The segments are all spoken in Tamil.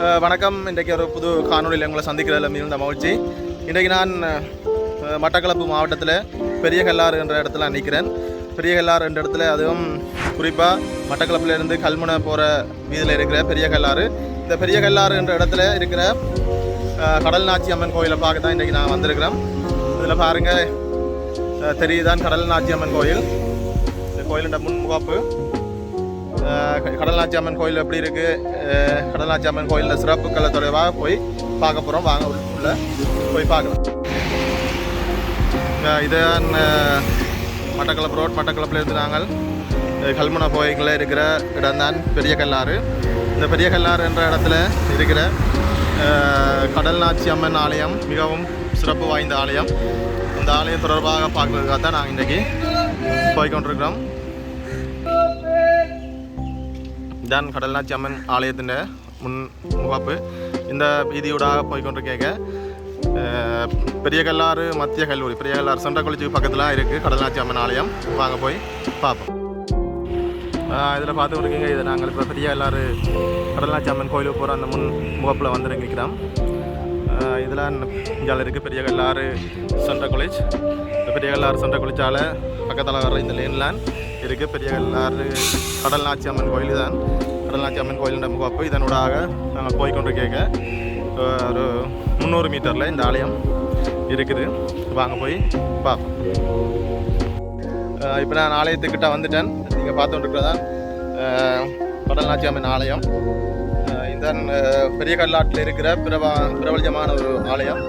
வணக்கம். இன்றைக்கு ஒரு புது காணொலியில் உங்களை சந்திக்கிறதில் மிகுந்த மகிழ்ச்சி. இன்றைக்கு நான் மட்டக்களப்பு மாவட்டத்தில் பெரிய கல்லாறு என்ற இடத்துல நிற்கிறேன் பெரிய கல்லாறு என்ற இடத்துல அதுவும் குறிப்பாக மட்டக்களப்பிலிருந்து கல்முனை போகிற வீதியில் இருக்கிற பெரிய கல்லாறு இந்த பெரிய கல்லாறு என்ற இடத்துல இருக்கிற கடல் நாச்சி அம்மன் கோயிலை பார்க்க தான் இன்றைக்கி நான் வந்திருக்கிறேன். இதில் பாருங்கள் தெரியுதான் கடல் நாச்சி அம்மன் கோயில். இந்த கோயிலுடைய முன்முகப்பு முகாப்பு அம்மன் கோயில் எப்படி இருக்கு? கடலாட்சி அம்மன் கோயிலில் சிறப்புக்களை தொடர்பாக போய் பார்க்க போகிறோம் வாங்க உள்ள- போய் பார்க்கலாம். இதுதான் மட்டக்களப்பு ரோட். மட்டக்களப்பிலிருந்து நாங்கள் கல்முனை போய்க்குள்ள இருக்கிற இடம்தான் பெரிய கல்லாறு. இந்த பெரிய கல்லாறு என்ற இடத்துல இருக்கிற கடல் கடல்நாச்சி அம்மன் ஆலயம் மிகவும் சிறப்பு வாய்ந்த ஆலயம். இந்த ஆலயம் தொடர்பாக பார்க்கறதுக்காக தான் நாங்கள் இன்றைக்கி போய்கொண்டிருக்கிறோம் ஜான் கடல்நாச்சி அம்மன் ஆலயத்தின் முன் முகாப்பு. இந்த வீதியூடாக போய்கொண்டிருக்கேங்க. பெரிய கல்லாறு மத்திய கல்லூரி பெரிய கல்லாறு சென்ற கொளிச்சிக்கு பக்கத்தில் இருக்குது கடல்நாச்சி அம்மன் ஆலயம். வாங்க போய் பார்ப்போம். இதில் பார்த்து இருக்கீங்க இது நாங்கள் இப்போ பெரிய கல்லாறு கடல்நாச்சி அம்மன் கோயிலுக்கு போகிற அந்த முன் முகப்பில் வந்து நிற்கிறோம் இதில் இங்கே இருக்குது பெரிய கல்லாறு சென்ற காலேஜ் பெரிய கல்லாறு சென்ற காலேஜால் பக்கத்தில் வர இந்த லேன்லான் இருக்குது பெரிய கல்லாறு கடல்நாச்சி அம்மன் கோயில் தான் கடல்நாச்சி அம்மன் கோயில் நம்ம அப்போ இதனூடாக நாங்கள் போய்கொண்டிருக்கேங்க. கேட்க ஒரு முந்நூறு மீட்டரில் இந்த ஆலயம் இருக்குது. வாங்க போய் பார்ப்போம். இப்போ நான் ஆலயத்துக்கிட்ட வந்துட்டேன். நீங்கள் பார்த்துட்டு கடல்நாச்சி அம்மன் ஆலயம். இந்த பெரிய கல்லாட்டில் இருக்கிற பிரபா பிரபலஜமான ஒரு ஆலயம்.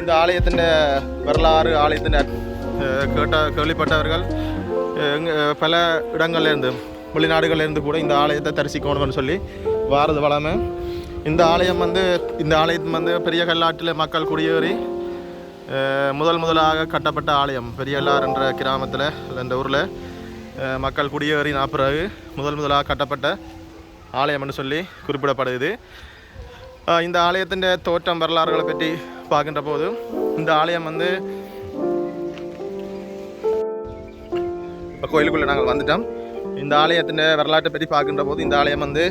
இந்த ஆலயத்தின் வரலாறு ஆலயத்தின் கேட்ட கேள்விப்பட்டவர்கள் பல இடங்கள்லேருந்து இருந்து இருந்து கூட இந்த ஆலயத்தை தரிசிக்கணும்னு சொல்லி வாரது வளமை. இந்த ஆலயம் வந்து இந்த ஆலயம் வந்து பெரிய கல்லாட்டில் மக்கள் குடியேறி முதல் முதலாக கட்டப்பட்ட ஆலயம் பெரியல்லார் என்ற கிராமத்தில் இந்த ஊரில் மக்கள் குடியேறின பிறகு முதல் முதலாக கட்டப்பட்ட ஆலயம்னு சொல்லி குறிப்பிடப்படுது. இந்த ஆலயத்தின் தோற்றம் வரலாறுகளை பற்றி பார்க்கின்ற போது இந்த ஆலயம் வந்து இப்போ கோயிலுக்குள்ளே நாங்கள் வந்துட்டோம். இந்த ஆலயத்தின் வரலாற்றை பற்றி பார்க்கின்ற போது இந்த ஆலயம் வந்து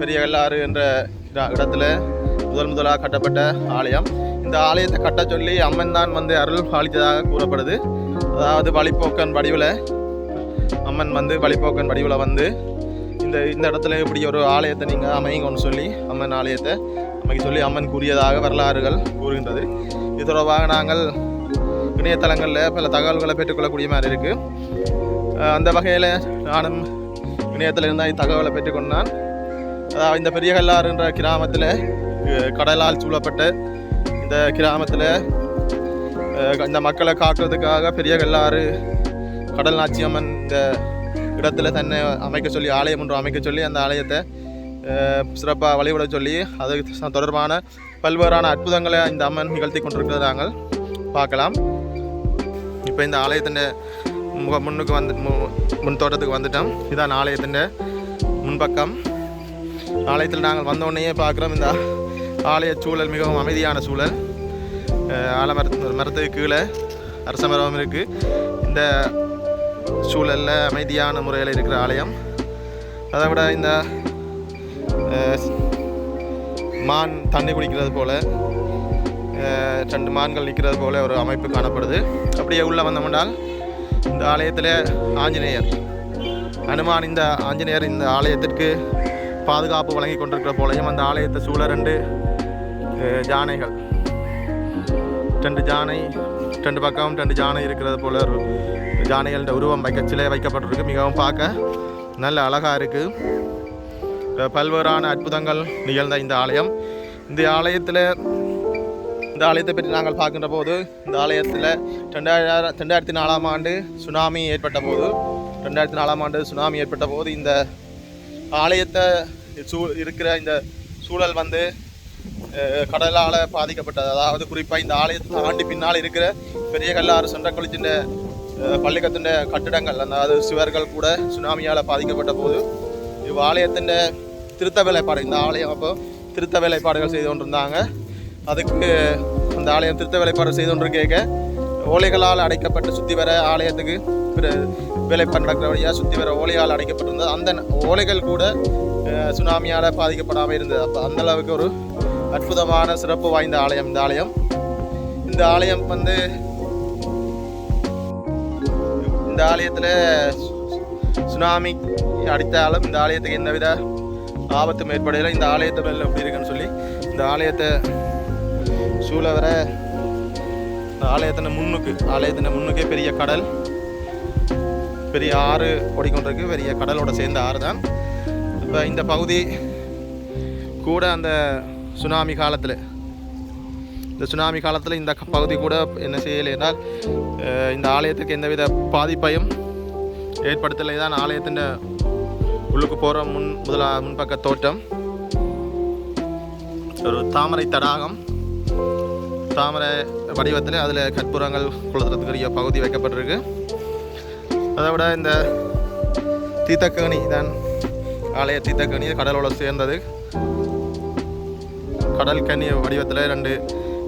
பெரிய வெள்ளாறு என்ற இடத்துல முதல் முதலாக கட்டப்பட்ட ஆலயம். இந்த ஆலயத்தை கட்ட சொல்லி அம்மன் தான் வந்து அருள் பாலித்ததாக கூறப்படுது. அதாவது வழிப்போக்கன் வடிவில் அம்மன் வந்து வழிப்போக்கன் வடிவில் வந்து இந்த இந்த இடத்துல இப்படி ஒரு ஆலயத்தை நீங்கள் அமைங்கன்னு சொல்லி அம்மன் ஆலயத்தை அமைக்க சொல்லி அம்மன் கூறியதாக வரலாறுகள் கூறுகின்றது. இது தொடர்பாக நாங்கள் இணையதளங்களில் பல தகவல்களை பெற்றுக்கொள்ளக்கூடிய மாதிரி இருக்குது அந்த வகையில் நானும் இணையத்தில் இருந்தால் தகவலை பெற்றுக்கொண்டான். அதாவது இந்த பெரிய கல்லாறுன்ற கிராமத்தில் கடலால் சூழப்பட்ட இந்த கிராமத்தில் இந்த மக்களை காக்கிறதுக்காக பெரிய கல்லாறு கடல் நாச்சியம்மன் இந்த இடத்துல தன்னை அமைக்க சொல்லி ஆலயம் ஒன்று அமைக்க சொல்லி அந்த ஆலயத்தை சிறப்பாக வழிபட சொல்லி அது தொடர்பான பல்வேறான அற்புதங்களை இந்த அம்மன் நிகழ்த்தி கொண்டிருக்கிறத நாங்கள் பார்க்கலாம். இப்போ இந்த ஆலயத்தின் முக முன்னுக்கு வந்து மு- முன் தோட்டத்துக்கு வந்துட்டோம். இதான் ஆலயத்தின் முன்பக்கம். ஆலயத்தில் நாங்கள் வந்தோடனேயே பார்க்குறோம் இந்த ஆலய சூழல் மிகவும் அமைதியான சூழல். அஹ் ஆலமரத்து மரத்துக்கு கீழே அரச மரம் இருக்குது இந்த சூழலில் அமைதியான முறையில் இருக்கிற ஆலயம். அதை விட இந்த மான் தண்ணி குடிக்கிறது போல் ரெண்டு மான்கள் நிற்கிறது போல ஒரு அமைப்பு காணப்படுது. அப்படியே உள்ளே வந்தோம்னால் இந்த ஆலயத்தில் ஆஞ்சநேயர். அனுமான் இந்த ஆஞ்சநேயர் இந்த ஆலயத்திற்கு பாதுகாப்பு வழங்கி கொண்டிருக்கிற போலையும் அந்த ஆலயத்தை சூழ ரெண்டு ஜானைகள் ரெண்டு ஜானை ரெண்டு பக்கம் ரெண்டு ஜானை இருக்கிறது போல ஒரு ஜானைகள்ட உருவம் வைக்க சிலை வைக்கப்பட்டிருக்கு. மிகவும் பார்க்க நல்ல அழகாக இருக்குது பல்வேறான அற்புதங்கள் நிகழ்ந்த இந்த ஆலயம். இந்த ஆலயத்தில் இந்த ஆலயத்தை பற்றி நாங்கள் பார்க்கின்ற போது இந்த ஆலயத்தில் ரெண்டாயிரம் ரெண்டாயிரத்தி நாலாம் ஆண்டு சுனாமி ஏற்பட்ட போது ரெண்டாயிரத்தி நாலாம் ஆண்டு சுனாமி ஏற்பட்ட போது இந்த ஆலயத்தை சூ இருக்கிற இந்த சூழல் வந்து கடலால் பாதிக்கப்பட்டது. அதாவது குறிப்பாக இந்த ஆலயத்தை தாண்டி பின்னால் இருக்கிற பெரிய கல்லாறு சென்ற கொளிச்சின்ற பள்ளிக்கத்தின் கட்டிடங்கள் அதாவது சுவர்கள் கூட சுனாமியால் பாதிக்கப்பட்ட போது இவ் ஆலயத்தின் திருத்த வேலைப்பாடு இந்த ஆலயம் அப்போ திருத்த வேலைப்பாடுகள் செய்து கொண்டிருந்தாங்க. அதுக்கு அந்த ஆலயம் திருத்த வேலைப்பாடு செய்து கொண்டு கேட்க ஓலைகளால் அடைக்கப்பட்டு சுற்றி வர ஆலயத்துக்கு வேலைப்பாடு வேலைப்பாடு நடக்கிறபடியாக சுற்றி வர ஓலையால் அடைக்கப்பட்டிருந்தது. அந்த ஓலைகள் கூட சுனாமியால் பாதிக்கப்படாமல் இருந்தது. அப்போ அந்த அளவுக்கு ஒரு அற்புதமான சிறப்பு வாய்ந்த ஆலயம் இந்த ஆலயம். இந்த ஆலயம் வந்து இந்த ஆலயத்தில் சுனாமி அடித்தாலும் இந்த ஆலயத்துக்கு எந்தவித ஆபத்தும் ஏற்படையில் இந்த ஆலயத்தை மேல எப்படி இருக்குன்னு சொல்லி இந்த ஆலயத்தை ஷூவில் வர இந்த ஆலயத்தின் முன்னுக்கு ஆலயத்தின் முன்னுக்கே பெரிய கடல் பெரிய ஆறு ஓடிக்கொண்டிருக்கு. பெரிய கடலோட சேர்ந்த ஆறு தான். இப்போ இந்த பகுதி கூட அந்த சுனாமி காலத்தில் இந்த சுனாமி காலத்தில் இந்த பகுதி கூட என்ன செய்யலை என்றால் இந்த ஆலயத்துக்கு எந்தவித பாதிப்பையும் ஏற்படுத்தலை தான் ஆலயத்தின் உள்ளுக்கு போகிற முன் முதலா முன்பக்க தோட்டம் ஒரு தாமரை தடாகம் தாமரை வடிவத்தில் அதில் கற்பூரங்கள் கொளுத்துறதுக்குரிய பகுதி வைக்கப்பட்டிருக்கு. அதை விட இந்த தீத்தக்கணி தான் ஆலய தீத்தக்கணி கடலோடு சேர்ந்தது. கடல் கனி வடிவத்தில் ரெண்டு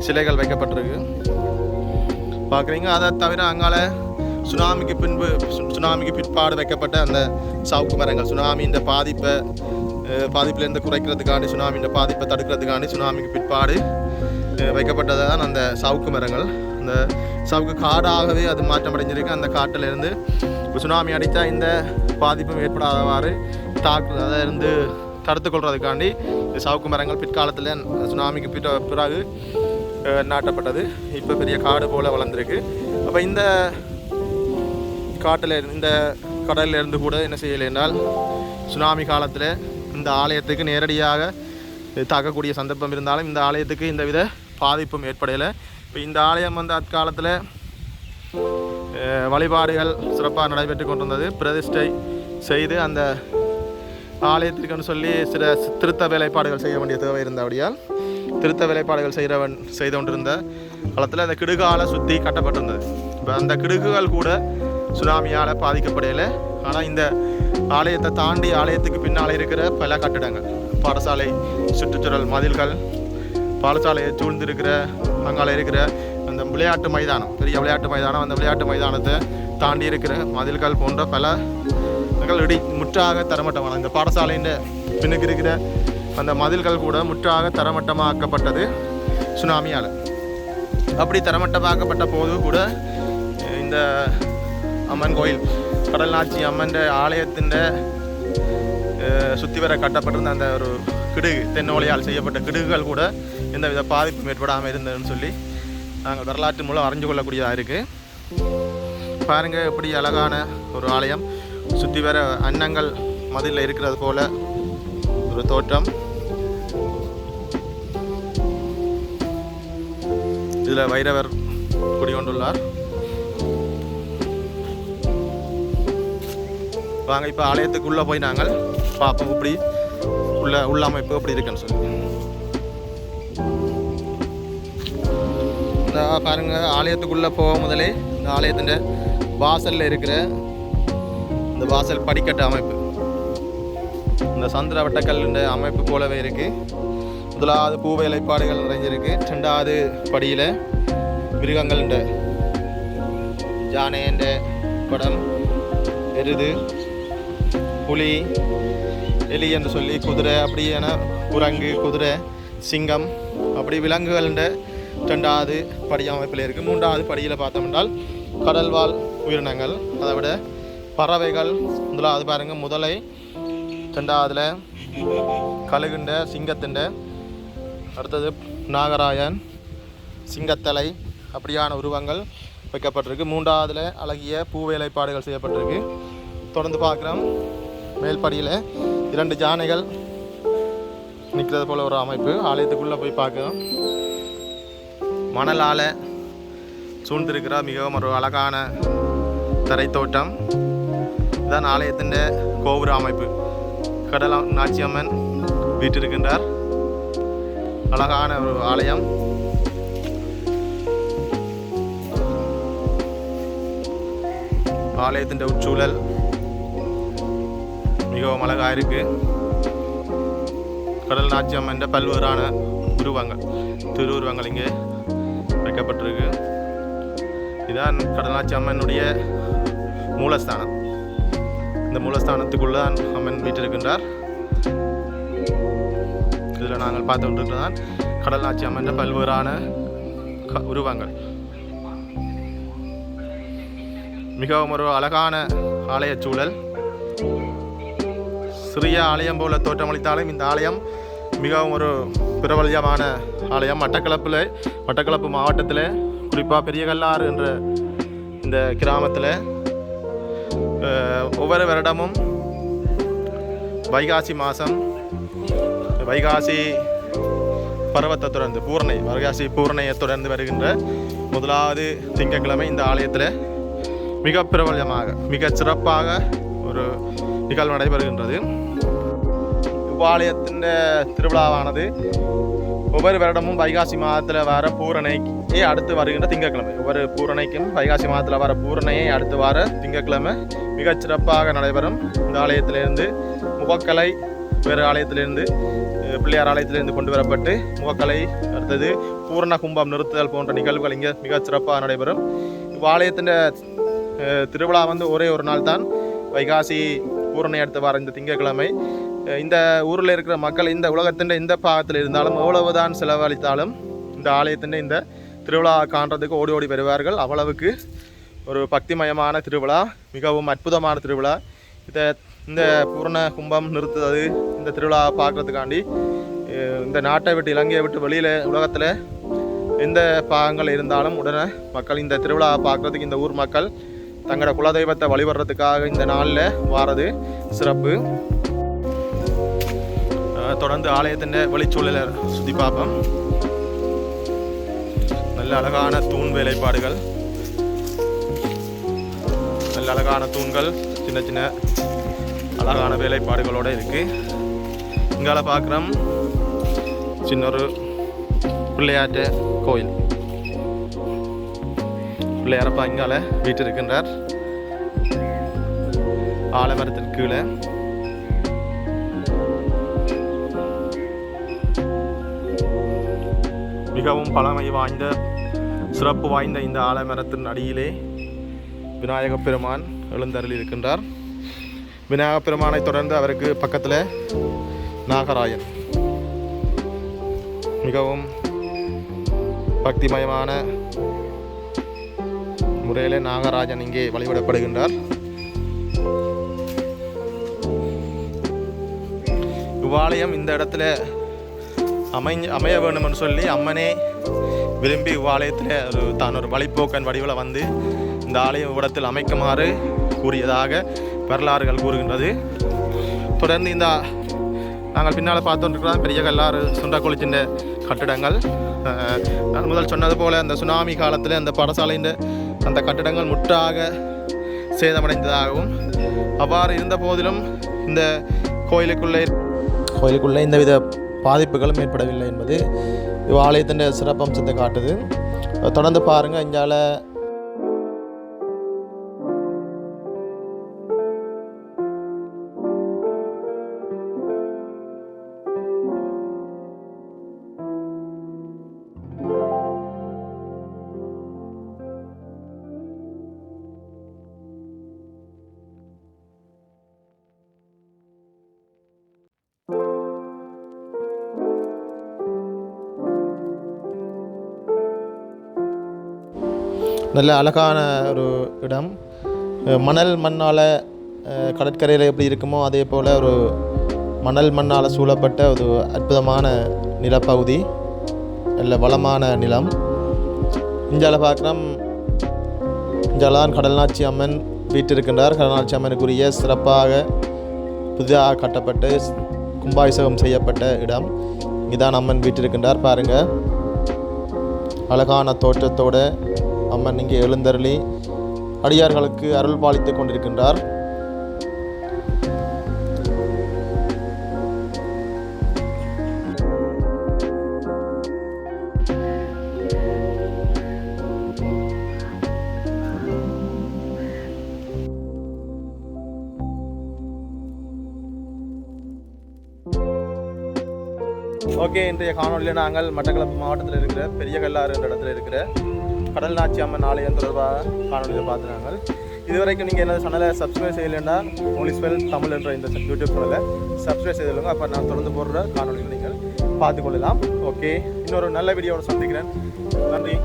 சிலைகள் வைக்கப்பட்டிருக்கு. பார்க்குறீங்க அதை தவிர அங்கால சுனாமிக்கு பின்பு சுனாமிக்கு பிற்பாடு வைக்கப்பட்ட அந்த சவுக்கு மரங்கள் சுனாமியின் பாதிப்பை அஹ், குறைக்கிறதுக்காண்டி சுனாமியின் பாதிப்பை தடுக்கிறதுக்காண்டி சுனாமிக்கு பிற்பாடு வைக்கப்பட்டது தான் அந்த சவுக்கு மரங்கள். அந்த சவுக்கு காடாகவே அது மாற்றமடைஞ்சிருக்கு. அந்த காட்டிலிருந்து சுனாமி அடித்தா இந்த பாதிப்பும் ஏற்படாதவாறு தாக்கு அதை இருந்து தடுத்து கொள்வதுக்காண்டி இந்த சவுக்கு மரங்கள் பிற்காலத்தில் சுனாமிக்கு பிற பிறகு நாட்டப்பட்டது. இப்போ பெரிய காடு போல் வளர்ந்துருக்கு. அப்போ இந்த காட்டில் இந்த கடலில் இருந்து கூட என்ன செய்யலை என்றால் சுனாமி காலத்தில் இந்த ஆலயத்துக்கு நேரடியாக தாக்கக்கூடிய சந்தர்ப்பம் இருந்தாலும் இந்த ஆலயத்துக்கு இந்த வித பாதிப்பும் ஏற்படையலை. இப்போ இந்த ஆலயம் வந்து அக்காலத்தில் வழிபாடுகள் சிறப்பாக நடைபெற்று கொண்டிருந்தது. பிரதிஷ்டை செய்து அந்த ஆலயத்திற்குன்னு சொல்லி சில திருத்த வேலைப்பாடுகள் செய்ய வேண்டிய தேவை இருந்தபடியால் திருத்த வேலைப்பாடுகள் செய்கிறவன் செய்து கொண்டிருந்த காலத்தில் அந்த கிடுகால சுற்றி கட்டப்பட்டிருந்தது. இப்போ அந்த கிடுகுகள் கூட சுனாமியால் பாதிக்கப்படையில. ஆனால் இந்த ஆலயத்தை தாண்டி ஆலயத்துக்கு பின்னால் இருக்கிற பல கட்டிடங்கள் பாடசாலை சுற்றுச்சூழல் மதில்கள் பாடசாலையை சூழ்ந்திருக்கிற அங்கால இருக்கிற அந்த விளையாட்டு மைதானம் பெரிய விளையாட்டு மைதானம் அந்த விளையாட்டு மைதானத்தை தாண்டி இருக்கிற மதில்கள் போன்ற பல இடி முற்றாக தரமட்டமான இந்த பாடசாலையின் பின்னுக்கு இருக்கிற அந்த மதில்கள் கூட முற்றாக தரமட்டமாக்கப்பட்டது சுனாமியால். அப்படி தரமட்டமாக்கப்பட்ட போது கூட இந்த அம்மன் கோயில் கடல்நாச்சி அம்மன் ஆலயத்தின் சுற்றி வர கட்டப்பட்டிருந்த அந்த ஒரு கிடுகு தென்னோலையால் செய்யப்பட்ட கிடுகுகள் கூட எந்தவித பாதிப்பும் ஏற்படாமல் இருந்ததுன்னு சொல்லி நாங்கள் வரலாற்று மூலம் அறிஞ்சு கொள்ளக்கூடியதாக இருக்குது பாருங்கள் எப்படி அழகான ஒரு ஆலயம். சுற்றி வர அன்னங்கள் மதிலில் இருக்கிறது போல் ஒரு தோற்றம் இதில் வைரவர் குடிகொண்டுள்ளார். வாங்க இப்போ ஆலயத்துக்குள்ளே போய் நாங்கள் பார்ப்போம் இப்படி உள்ள உள்ள அமைப்பு எப்படி இருக்குன்னு சொல்லி. இந்த பாருங்க ஆலயத்துக்குள்ளே போக முதலே. இந்த ஆலயத்தின் வாசலில் இருக்கிற இந்த வாசல் படிக்கட்டு அமைப்பு. இந்த சந்திர வட்டக்கல்லுண்ட அமைப்பு போலவே இருக்கு. முதலாவது பூ வேலைப்பாடுகள் நிறைஞ்சிருக்கு. ரெண்டாவது படியில் மிருகங்கள்ண்ட யானைன்ற படம் எருது புலி எலி என்று சொல்லி குதிரை அப்படியான குரங்கு குதிரை சிங்கம் அப்படி விலங்குகள்ண்ட ரெண்டாவது படி அமைப்பில் இருக்குது மூன்றாவது படியில் பார்த்தோம்னால் கடல்வாழ் உயிரினங்கள். அதை விட பறவைகள் முதலாவது பாருங்கள் முதலை ரெண்டாவதுல கழுகுண்ட சிங்கத்துண்ட அடுத்தது நாகராயன் சிங்கத்தலை அப்படியான உருவங்கள் வைக்கப்பட்டிருக்கு. மூன்றாவதுல அழகிய பூ வேலைப்பாடுகள் செய்யப்பட்டிருக்கு. தொடர்ந்து பார்க்குறோம். மேல்படியில் இரண்டு யானைகள் நிற்கிறது போல ஒரு அமைப்பு. ஆலயத்துக்குள்ளே போய் பார்க்குறோம். மணலால் சூழ்ந்திருக்கிற மிகவும் ஒரு அழகான தரைத்தோட்டம். இதுதான் ஆலயத்தின் கோபுர அமைப்பு. கடலா நாச்சியம்மன் வீட்டிருக்கின்றார் அழகான ஒரு ஆலயம். ஆலயத்தின் உட்சூழல் மிகவும் அழகாக இருக்கு. கடல் நாச்சியம்மன் பல்வேறான உருவங்கள் திருவுருவங்கள் இங்கே அமைக்கப்பட்டிருக்கு இதுதான் கடலாட்சி அம்மனுடைய மூலஸ்தானம். இந்த மூலஸ்தானத்துக்குள்ள தான் அம்மன் வீட்டிருக்கின்றார் இதில் நாங்கள் பார்த்து கொண்டிருக்கிறதான் கடலாட்சி அம்மன் பல்வேறான க- உருவங்கள். மிகவும் ஒரு அழகான ஆலயச் சூழல். சிறிய ஆலயம் போல தோற்றமளித்தாலும் இந்த ஆலயம் மிகவும் ஒரு பிரபல்யமான ஆலயம் மட்டக்களப்பில் மட்டக்களப்பு மாவட்டத்தில் குறிப்பாக பெரியகல்லாறு என்ற இந்த கிராமத்தில் ஒவ்வொரு வருடமும் வைகாசி மாதம் வைகாசி பருவத்தை தொடர்ந்து பூரணை வைகாசி பூரணையை தொடர்ந்து வருகின்ற முதலாவது திங்கட்கிழமை இந்த ஆலயத்தில் மிக பிரபலமாக மிக சிறப்பாக ஒரு நிகழ்வு நடைபெறுகின்றது. இவ்வாலயத்தின் திருவிழாவானது ஒவ்வொரு வருடமும் வைகாசி மாதத்தில் வர பூரணைக்கு அடுத்து வருகின்ற திங்கட்கிழமை. ஒவ்வொரு பூரணைக்கும் வைகாசி மாதத்தில் வர பூரணையை அடுத்து வர திங்கட்கிழமை மிகச் சிறப்பாக நடைபெறும். இந்த ஆலயத்திலிருந்து முகக்கலை வேறு ஆலயத்திலிருந்து பிள்ளையார் ஆலயத்திலிருந்து கொண்டு வரப்பட்டு முகக்கலை அடுத்தது பூரண கும்பம் நிறுத்துதல் போன்ற நிகழ்வுகள் இங்கே மிகச்சிறப்பாக நடைபெறும். இவ்வாலயத்தின் ஆலயத்தின் திருவிழா வந்து ஒரே ஒரு நாள் தான் வைகாசி பூரணை அடுத்து வர இந்த திங்கட்கிழமை. இந்த ஊரில் இருக்கிற மக்கள் இந்த உலகத்தின் இந்த பாகத்தில் இருந்தாலும் எவ்வளவுதான் செலவழித்தாலும் இந்த ஆலயத்தின் இந்த திருவிழா காண்றதுக்கு ஓடி ஓடி வருவார்கள். அவ்வளவுக்கு ஒரு பக்திமயமான திருவிழா மிகவும் அற்புதமான திருவிழா. இதை இந்த பூரண கும்பம் நிறுத்துறது இந்த திருவிழா பார்க்குறதுக்காண்டி இந்த நாட்டை விட்டு இலங்கையை விட்டு வெளியில் உலகத்தில் எந்த பாகங்கள் இருந்தாலும் உடனே மக்கள் இந்த திருவிழா பார்க்குறதுக்கு இந்த ஊர் மக்கள் தங்களோட குலதெய்வத்தை வழிபடுறதுக்காக இந்த நாளில் வாரது சிறப்பு. அஹ் தொடர்ந்து ஆலயத்தின் வெளிச்சூழலை சுற்றி பார்ப்போம். நல்ல அழகான தூண் வேலைப்பாடுகள். நல்ல அழகான தூண்கள் சின்ன சின்ன அழகான வேலைப்பாடுகளோட இருக்குது இங்கால பார்க்குறோம் சின்ன ஒரு பிள்ளையாட்ட கோயில். பிள்ளையாரப்பா இங்கால வீட்டு இருக்கின்றார் ஆலமரத்தின் கீழே. மிகவும் பழமை வாய்ந்த சிறப்பு வாய்ந்த இந்த ஆலமரத்தின் அடியிலே விநாயக பெருமான் எழுந்தருள் இருக்கின்றார் விநாயக பெருமானை தொடர்ந்து அவருக்கு பக்கத்தில் நாகராயன். மிகவும் பக்திமயமான முறையில் நாகராஜன் இங்கே வழிபடப்படுகின்றார். இவ்வாலயம் இந்த இடத்துல அமைஞ்ச அமைய வேண்டும்னு சொல்லி அம்மனே விரும்பி இவ்வாலயத்தில் ஒரு தான் ஒரு வழிப்போக்கன் வடிவில் வந்து இந்த ஆலய இவ்விடத்தில் அமைக்குமாறு கூறியதாக வரலாறுகள் கூறுகின்றது. தொடர்ந்து இந்த நாங்கள் பின்னால் பார்த்துருக்கிறோம் பெரிய கல்லாறு சுண்டக்குளிச்சின்ற கட்டிடங்கள் நான் முதல் சொன்னது போல் அந்த சுனாமி காலத்தில் அந்த பாடசாலையின் அந்த கட்டிடங்கள் முற்றாக சேதமடைந்ததாகவும் அவ்வாறு இருந்த போதிலும் இந்த கோயிலுக்குள்ளே கோயிலுக்குள்ளே இந்த வித பாதிப்புகளும் ஏற்படவில்லை என்பது இவ் ஆலயத்தின் சிறப்பம்சத்தை காட்டுது. தொடர்ந்து பாருங்கள் இங்கால நல்ல அழகான ஒரு இடம். மணல் மண்ணால் கடற்கரையில் எப்படி இருக்குமோ அதே போல் ஒரு மணல் மண்ணால் சூழப்பட்ட ஒரு அற்புதமான நிலப்பகுதி. நல்ல வளமான நிலம். இந்தியாவில் பார்க்குறோம் இந்தியாவில்தான் கடல்நாச்சி அம்மன் வீட்டிருக்கின்றார் கடல்நாச்சி அம்மனுக்குரிய சிறப்பாக புதிதாக கட்டப்பட்டு கும்பாபிஷேகம் செய்யப்பட்ட இடம். இதான் அம்மன் வீட்டிருக்கின்றார் பாருங்கள் அழகான தோற்றத்தோடு அம்மன் இங்கே எழுந்தருளி அடியார்களுக்கு அருள் பாலித்துக் கொண்டிருக்கின்றார். ஓகே இன்றைய காணொலியில் நாங்கள் மட்டக்களப்பு மாவட்டத்தில் இருக்கிற பெரிய கல்லாறு என்ற இடத்துல இருக்கிற கடல் நாச்சி அம்மன் ஆலயம் தொடர்பாக காணொலியில் பார்த்துருக்காங்க. இதுவரைக்கும் நீங்கள் எனது சேனலை சப்ஸ்கிரைப் செய்யலைன்னா மொழிஸ்வெல் தமிழ் என்ற இந்த யூடியூப் சேனலை சப்ஸ்கிரைப் செய்துள்ளுங்க அப்போ நான் தொடர்ந்து போடுற காணொலிகள் நீங்கள் பார்த்துக்கொள்ளலாம். ஓகே இன்னொரு நல்ல வீடியோவோட சந்திக்கிறேன். நன்றி.